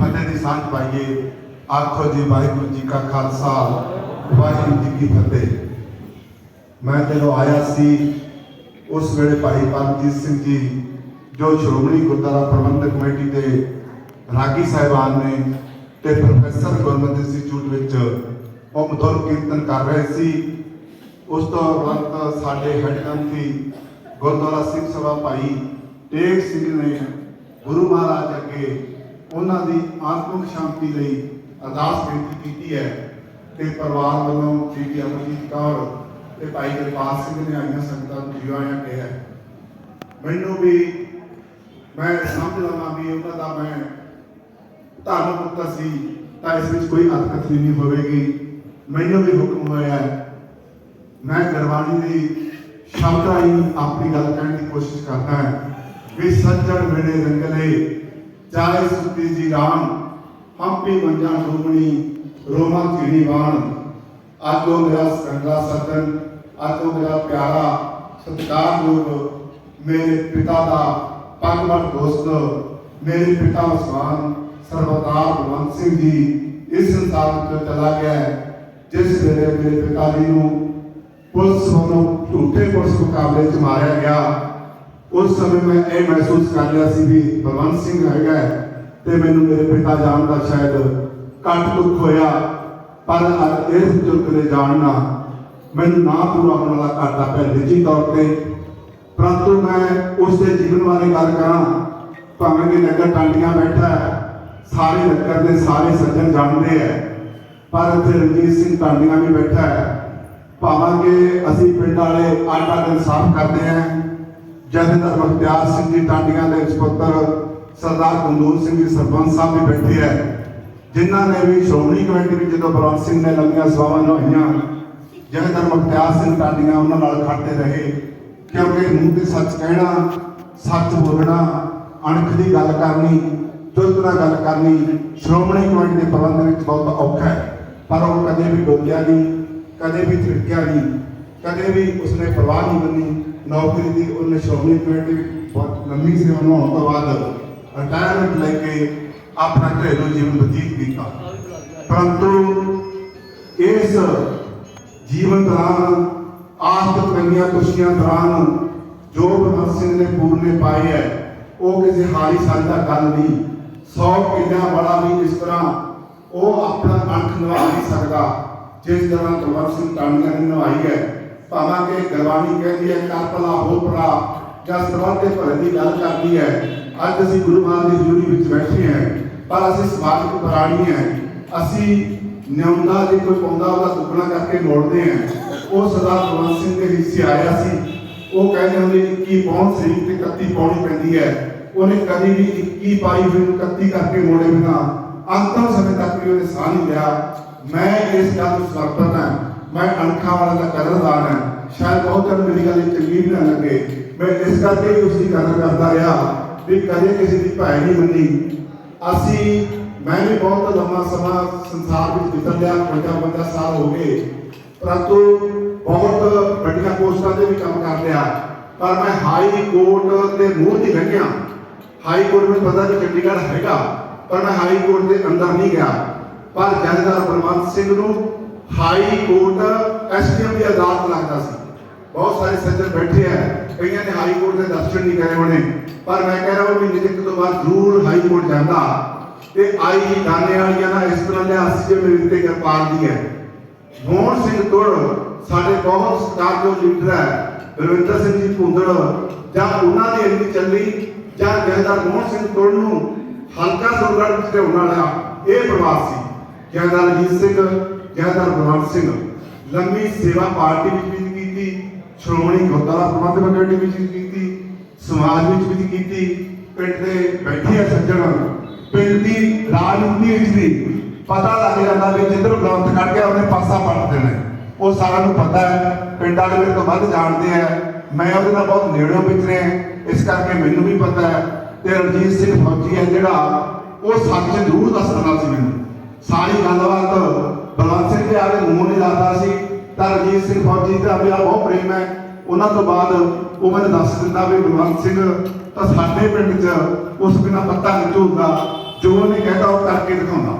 ਫਤਿਹ ਦੀ ਸਾਂਝ ਪਾਈਏ। ਆਖੋ ਜੀ, ਵਾਹਿਗੁਰੂ ਜੀ ਕਾ ਖਾਲਸਾ, ਵਾਹਿਗੁਰੂ ਜੀ ਕੀ ਫਤਿਹ। ਮੈਂ ਜਦੋਂ ਆਇਆ ਸੀ, ਉਸ ਵੇਲੇ ਭਾਈ ਪਰਮਜੀਤ ਸਿੰਘ ਜੀ, ਜੋ ਸ਼੍ਰੋਮਣੀ ਗੁਰਦੁਆਰਾ ਪ੍ਰਬੰਧਕ ਕਮੇਟੀ ਦੇ ਰਾਗੀ ਸਾਹਿਬਾਨ ਨੇ ਤੇ ਪ੍ਰੋਫੈਸਰ ਗੁਰਮਤਿ ਇੰਸਟੀਚਿਊਟ ਵਿੱਚ ਉਹ ਮਧੁਰ ਕੀਰਤਨ ਕਰ ਰਹੇ ਸੀ, ਉਸ ਤੋਂ ਉਪਰੰਤ ਸਾਡੇ ਹੈਡ ਗ੍ਰੰਥੀ ਗੁਰਦੁਆਰਾ ਸਿੰਘ ਸਭਾ ਭਾਈ ਟੇਕ ਸਿੰਘ ਨੇ ਗੁਰੂ ਮਹਾਰਾਜ ਅੱਗੇ ਉਹਨਾਂ ਦੀ ਆਤਮਿਕ ਸ਼ਾਂਤੀ ਲਈ ਅਰਦਾਸ ਬੇਨਤੀ ਕੀਤੀ ਹੈ ਤੇ ਪਰਿਵਾਰ ਵੱਲੋਂ ਬੀਬੀ ਅਮਰਜੀਤ ਕੌਰ ਤੇ ਭਾਈ ਗੁਰਪਾਲ ਸਿੰਘ ਨੇ ਆਈਆਂ ਸੰਗਤਾਂ ਨੂੰ ਜੀਵਾਂ ਕਿਹਾ ਮੈਨੂੰ ਵੀ, ਮੈਂ ਸਮਝ ਲਵਾਂ ਵੀ ਉਹਨਾਂ ਦਾ ਮੈਂ ਧੰਨ ਪੁੱਤਰ ਸੀ, ਤਾਂ ਇਸ ਵਿੱਚ ਕੋਈ ਅਤਕਥਨੀ ਨਹੀਂ ਹੋਵੇਗੀ। ਮੈਨੂੰ ਵੀ ਹੁਕਮ ਹੋਇਆ ਮੈਂ ਗੁਰਬਾਣੀ ਦੀ ਸ਼ਬਦ ਹੀ ਆਪਣੀ ਗੱਲ ਕਹਿਣ ਦੀ ਕੋਸ਼ਿਸ਼ ਕਰਦਾ ਹਾਂ ਵੀ ਸੱਜਣ ਵੇਲੇ ਰੰਗਲੇ ਚਾਹੇ ਸੁਤੀ ਜੀ ਰਾਮ, ਹੰਪੀ ਮੰਜਾ ਡੂਮਣੀ ਰੋਮਾ ਚਿੜੀ ਬਾਣ ਆਜੋ ਮੇਰਾ ਸੰਗਾ ਸੱਜਣ ਆਜੋ ਮੇਰਾ ਪਿਆਰਾ ਸਤਿਕਾਰਯੋਗ ਮੇਰੇ ਪਿਤਾ ਦਾ ਪਗਵਰ ਦੋਸਤ, ਮੇਰੇ ਪਿਤਾ ਉਸਮਾਨ ਸਰਵਤਾਰ ਬਲਵੰਤ ਸਿੰਘ ਜੀ, ਇਸ ਸੰਸਾਰ ਤੋਂ ਚਲਾ ਗਿਆ ਹੈ। ਜਿਸ ਵੇਲੇ ਮੇਰੇ ਪਿਤਾ ਜੀ ਨੂੰ ਪੁਲਿਸ ਵੱਲੋਂ ਝੂਠੇ ਪੁਲਿਸ ਮੁਕਾਬਲੇ 'ਚ ਮਾਰਿਆ ਗਿਆ ਉਸ ਸਮੇਂ ਮੈਂ ਇਹ ਮਹਿਸੂਸ ਕਰ ਰਿਹਾ ਸੀ ਵੀ ਬਲਵੰਤ ਸਿੰਘ ਹੈਗਾ ਹੈ ਤੇ ਮੈਨੂੰ ਮੇਰੇ ਪਿਤਾ ਜਾਣ ਦਾ ਸ਼ਾਇਦ ਘੱਟ ਦੁੱਖ ਹੋਇਆ। ਪਰ ਅੱਜ ਇਸ ਬਜ਼ੁਰਗ ਦੇ ਜਾਣ ਨਾਲ ਮੈਨੂੰ ਨਾ ਪੂਰਾ ਹੋਣ ਵਾਲਾ ਘਾਟਾ ਪਿਆ ਨਿੱਜੀ ਤੌਰ ਤੇ। ਪਰੰਤੂ ਮੈਂ ਉਸ ਦੇ ਜੀਵਨ ਬਾਰੇ ਗੱਲ ਕਰਾਂ, ਭਾਵੇਂ ਕਿ ਨਗਰ ਟਾਂਡੀਆਂ ਬੈਠਾ ਹੈ, ਸਾਰੇ ਨਗਰ ਦੇ ਸਾਰੇ ਸੱਜਣ ਜਾਣਦੇ ਹੈ। ਪਰ ਇੱਥੇ ਰਣਜੀਤ ਸਿੰਘ ਟਾਂਡੀਆਂ ਵੀ ਬੈਠਾ ਹੈ। ਭਾਵਾਂ ਕਿ ਅਸੀਂ ਪਿੰਡ ਵਾਲੇ ਆਟਾ ਦਿਨ ਸਾਫ਼ ਕਰਦੇ ਹਾਂ। ਜਥੇਦਾਰ ਮੁਖਤਿਆਰ ਸਿੰਘ ਜੀ ਟਾਂਡੀਆਂ ਦੇ ਸੁਪੁੱਤਰ ਸਰਦਾਰ ਕੁੰਦੂਰ ਸਿੰਘ ਜੀ ਸਰਪੰਚ ਸਾਹਿਬ ਵੀ ਬੈਠੇ ਹੈ ਜਿਨ੍ਹਾਂ ਨੇ ਵੀ ਸ਼੍ਰੋਮਣੀ ਕਮੇਟੀ ਵਿੱਚ ਜਦੋਂ ਬਲਵੰਤ ਸਿੰਘ ਨੇ ਲੰਮੀਆਂ ਸਵਾਵਾਂ ਨਿਭਾਈਆਂ ਜਥੇਦਾਰ ਮੁਖਤਿਆਰ ਸਿੰਘ ਟਾਂਡੀਆਂ ਉਹਨਾਂ ਨਾਲ ਖੜਦੇ ਰਹੇ। ਕਿਉਂਕਿ ਮੂੰਹ ਤੇ ਸੱਚ ਕਹਿਣਾ, ਸੱਚ ਬੋਲਣਾ, ਅਣਖ ਦੀ ਗੱਲ ਕਰਨੀ ਤੁਰਤ ਨਾਲ ਗੱਲ ਕਰਨੀ ਸ਼੍ਰੋਮਣੀ ਕਮੇਟੀ ਦੇ ਪ੍ਰਬੰਧ ਵਿੱਚ ਬਹੁਤ ਔਖਾ ਹੈ। ਪਰ ਉਹ ਕਦੇ ਵੀ ਡੋਲਿਆ ਨਹੀਂ, ਕਦੇ ਵੀ ਥਿਰਕਿਆ ਨਹੀਂ, ਕਦੇ ਵੀ ਉਸਨੇ ਪਰਵਾਹ ਨਹੀਂ ਮੰਨੀ। ਨੌਕਰੀ ਦੀ ਉਹਨੇ ਸ਼੍ਰੋਮਣੀ ਕਮੇਟੀ ਵਿੱਚ ਬਹੁਤ ਲੰਮੀ ਸੇਵਾ ਨਿਭਾਉਣ ਤੋਂ ਬਾਅਦ ਰਿਟਾਇਰਮੈਂਟ ਲੈ ਕੇ ਆਪਣਾ ਘਰੇਲੂ ਜੀਵਨ ਬਤੀਤ ਕੀਤਾ। ਪਰੰਤੂ ਇਸ ਜੀਵਨ ਦੌਰਾਨ ਆਸਤ ਕੰਨੀਆਂ ਖੁਸ਼ੀਆਂ ਦੌਰਾਨ ਜੋ ਭਗਤ ਸਿੰਘ ਨੇ ਪੂਰਨੇ ਪਾਏ ਹੈ, ਉਹ ਕਿਸੇ ਹਾਰੀ ਸਾਂਝਾ ਗੱਲ ਨਹੀਂ। 100 ਕਿੱਲਿਆਂ ਵਾਲਾ ਵੀ ਇਸ ਤਰ੍ਹਾਂ ਉਹ ਆਪਣਾ ਅੱਖ ਨਿਭਾ ਨਹੀਂ ਸਕਦਾ, ਜਿਸ ਤਰ੍ਹਾਂ ਭਗਤ ਸਿੰਘ ਟਾਣੀਆਂ ਨੇ ਨਿਭਾਈ ਹੈ। ਭਾਵਾਂ ਕਿ ਗਰਵਾਣੀ ਕਹਿੰਦੀ ਹੈ, ਕਰ ਭਲਾ, ਹੋ ਭਲਾ ਜਾਂ ਸਰਬੱਤ ਦੇ ਭਲੇ ਦੀ ਗੱਲ ਕਰਦੀ ਹੈ। ਅੱਜ ਅਸੀਂ ਗੁਰੂ ਮਹਾਰਾਜ ਦੀ ਹਜ਼ੂਰੀ ਵਿੱਚ ਬੈਠੇ ਹਾਂ, ਪਰ ਅਸੀਂ ਸਮਾਜਿਕ ਪ੍ਰਾਣੀ ਹਾਂ। ਅਸੀਂ ਨਿਉਂਦਾ ਜੇ ਕੋਈ ਪਾਉਂਦਾ, ਉਹਦਾ ਦੁੱਗਣਾ ਕਰਕੇ ਮੋੜਦੇ ਆ ਉਹ ਸਰਦਾਰ ਬਲਵੰਤ ਸਿੰਘ ਦੇ ਹਿੱਸੇ ਆਇਆ ਸੀ। ਉਹ ਕਹਿੰਦੇ ਹੁੰਦੇ 21 ਪਾਉਣ ਸਰੀਰ ਤੇ 31 ਪਾਉਣੀ ਪੈਂਦੀ ਹੈ। ਉਹਨੇ ਕਦੀ ਵੀ 21 ਪਾਈ ਹੋਈ ਨੂੰ 31 ਕਰਕੇ ਮੋੜੇ ਬਿਨਾ, ਅੰਤਮ ਸਮੇਂ ਤੱਕ ਵੀ ਉਹਨੇ ਸਾਹ ਨਹੀਂ ਲਿਆ। ਮੈਂ ਇਸ ਗੱਲ ਨੂੰ ਸਮਰਪਿਤ ਹਾਂ। ਮੈਂ ਅਣਖਾਂ ਵਾਲਾ ਦਾ ਕਦਰਦਾਨ ਹਾਂ। ਸ਼ਾਇਦ ਬਹੁਤ ਜਨ ਮੇਰੀ ਗੱਲ ਚੰਗੀ ਵੀ ਨਾ ਲੱਗੇ। ਮੈਂ ਇਸ ਕਰਕੇ ਵੀ ਉਸ ਦੀ ਕਦਰ ਕਰਦਾ ਰਿਹਾ ਵੀ ਕਦੇ ਕਿਸੇ ਦੀ ਭਾਈ ਨਹੀਂ ਮੰਨੀ। ਅਸੀਂ, ਮੈਂ ਵੀ ਬਹੁਤ ਲੰਮਾ ਸਮਾਂ ਸੰਸਾਰ ਵਿੱਚ ਬਿਤਾ ਲਿਆ 55 ਸਾਲ ਹੋ ਗਏ। ਪਰੰਤੂ ਬਹੁਤ ਵੱਡੀਆਂ ਪੋਸਟਾਂ ਤੇ ਵੀ ਕੰਮ ਕਰ ਲਿਆ ਪਰ ਮੈਂ ਹਾਈ ਕੋਰਟ ਦੇ ਮੂੰਹ ਦੀ ਲੰਘਿਆ ਹਾਈ ਕੋਰਟ ਵਿੱਚ ਪਤਾ ਨਹੀਂ ਚੰਡੀਗੜ੍ਹ ਹੈਗਾ, ਪਰ ਮੈਂ ਹਾਈ ਕੋਰਟ ਦੇ ਅੰਦਰ ਨਹੀਂ ਗਿਆ। ਪਰ ਜਥੇਦਾਰ ਬਲਵੰਤ ਸਿੰਘ ਨੂੰ ਹਾਈ ਕੋਰਟ ਐਸਡੀਐਮ ਦੀ ਅਦਾਲਤ ਲੱਗਦਾ ਸੀ। ਬਹੁਤ ਸਾਰੇ ਸੱਜਣ ਬੈਠੇ ਆ। ਕਈਆਂ ਨੇ ਹਾਈ ਕੋਰਟ ਦੇ ਦਰਸ਼ਨ ਨਹੀਂ ਕਰੇ ਹੋਣੇ। ਪਰ ਮੈਂ ਕਹਿ ਰਿਹਾ ਵੀ ਨਿਜਕ ਤੋਂ ਬਾਅਦ ਜ਼ਰੂਰ ਹਾਈ ਕੋਰਟ ਜਾਂਦਾ। ਤੇ ਆਈ ਜੀ ਵਾਲੀਆਂ ਨਾਲ ਇਸ ਤਰ੍ਹਾਂ ਲਿਆ ਸੀ ਮੇਰੇ ਉੱਤੇ ਕਿਰਪਾਨ ਦੀ ਹੈ। ਮੋਹਨ ਸਿੰਘ ਤੁਰ, ਸਾਡੇ ਬਹੁਤ ਸਤਿਕਾਰਯੋਗ ਲੀਡਰ ਹੈ, ਰਵਿੰਦਰ ਸਿੰਘ ਜੀ ਭੁੰਦੜ, ਜਾਂ ਉਹਨਾਂ ਦੀ ਇੰਨੀ ਚੱਲੀ, ਜਾਂ ਜਹਦਾਰ ਮੋਹਨ ਸਿੰਘ ਤੁਰ ਨੂੰ ਹਲਕਾ ਸੁਰਗੜ ਵਿੱਚ ਲਿਆਉਣ ਵਾਲਾ ਇਹ ਪ੍ਰਵਾਸ ਸੀ। ਜਹਦਾਰ ਅਜੀਤ ਸਿੰਘ ਜਹਦਾਰ ਬਲਵੰਤ ਸਿੰਘ ਲੰਮੀ ਸੇਵਾ ਪਾਰਟੀ ਵਿੱਚ ਵੀ ਕੀਤੀ, ਸ਼੍ਰੋਮਣੀ ਗੁਰਦੁਆਰਾ ਪ੍ਰਬੰਧਕ ਕਮੇਟੀ ਵਿੱਚ ਵੀ ਕੀਤੀ, ਸਮਾਜ ਵਿੱਚ ਵੀ ਕੀਤੀ, ਪਿੰਡ ਦੇ ਬੈਠੇ ਆ ਸੱਜਣ। ਪਿੰਡ ਦੀ ਰਾਜਨੀਤੀ ਵਿੱਚ ਵੀ ਪਤਾ ਲੱਗ ਜਾਂਦਾ ਵੀ ਜਿੱਧਰ ਗ੍ਰੰਥ ਕੱਢ ਗਿਆ, ਉਹਨੇ ਪਾਸਾ ਪਲਟ ਦੇਣਾ। ਉਹ ਸਾਰਿਆਂ ਨੂੰ ਪਤਾ ਹੈ, ਪਿੰਡ ਵਾਲੇ ਮੇਰੇ ਤੋਂ ਵੱਧ ਜਾਣਦੇ ਆ। ਮੈਂ ਉਹਦੇ ਨਾਲ ਬਹੁਤ ਨੇੜਿਓਂ ਵਿਚਰਿਆ ਇਸ ਕਰਕੇ ਮੈਨੂੰ ਵੀ ਪਤਾ ਹੈ ਤੇ ਰਣਜੀਤ ਸਿੰਘ ਫੌਜੀ ਹੈ ਜਿਹੜਾ, ਉਹ ਸੱਚ ਜ਼ਰੂਰ ਦੱਸਦਾ ਸੀ ਮੈਨੂੰ। ਸਾਰੀ ਗੱਲਬਾਤ ਬਲਵੰਤ ਸਿੰਘ ਦੇ ਆਲੇ ਮੂੰਹ ਨਹੀਂ ਲਾਦਾ ਸੀ। ਤਾਂ ਰਣਜੀਤ ਸਿੰਘ ਫੌਜੀ ਦਾ ਮੇਰਾ ਬਹੁਤ ਪ੍ਰੇਮ ਹੈ। ਉਹਨਾਂ ਤੋਂ ਬਾਅਦ ਉਹ ਮੈਨੂੰ ਦੱਸ ਦਿੰਦਾ ਵੀ ਬਲਵੰਤ ਸਿੰਘ, ਤਾਂ ਸਾਡੇ ਪਿੰਡ 'ਚ ਉਸ ਬਿਨਾ ਪੱਤਾ ਨਹੀਂ ਝੂਲਦਾ। ਜੋ ਉਹਨੇ ਕਹਿੰਦਾ ਉਹ ਕਰਕੇ ਦਿਖਾਉਂਦਾ।